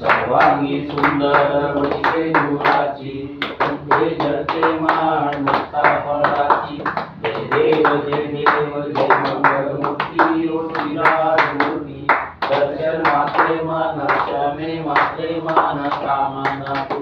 सर्वांगी सुंदर वैसे गुराची तुझे जळते मान मस्ता फळाची जय देव जय देव जय मंगल मूर्ती ओ श्रीराज दर्शन मात्रे मान श्यामे मात्रे मान कामना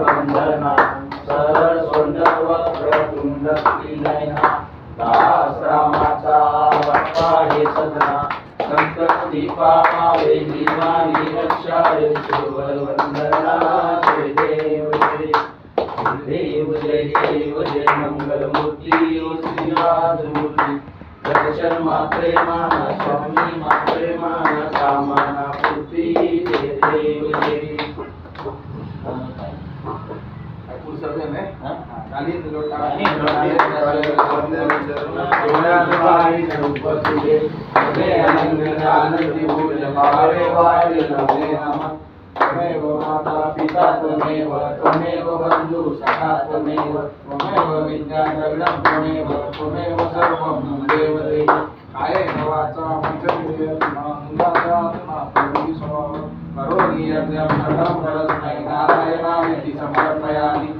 वंदना सरळ सुंदर नयना हे सदना रक्षा रे वंदना जय देव जय देव जय देव जय मंगल मूर्ती ओ मूर्ती दर्शन मात्रे माना स्वामी मात्रे माना कामना त्वमेव माता पिता त्वमेव त्वमेव बंधु सखा त्वमेव त्वमेव विद्यानगरं त्वमेव त्वमेव सर्वं देव देव कायेन वाचा स्वभाव करोमि यज्ञं सर्वं परस्मै नारायणामिति समर्पयामि।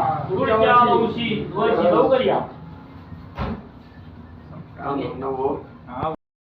ગુણ્યા વંશી વંશી નવ કર્યા નવો.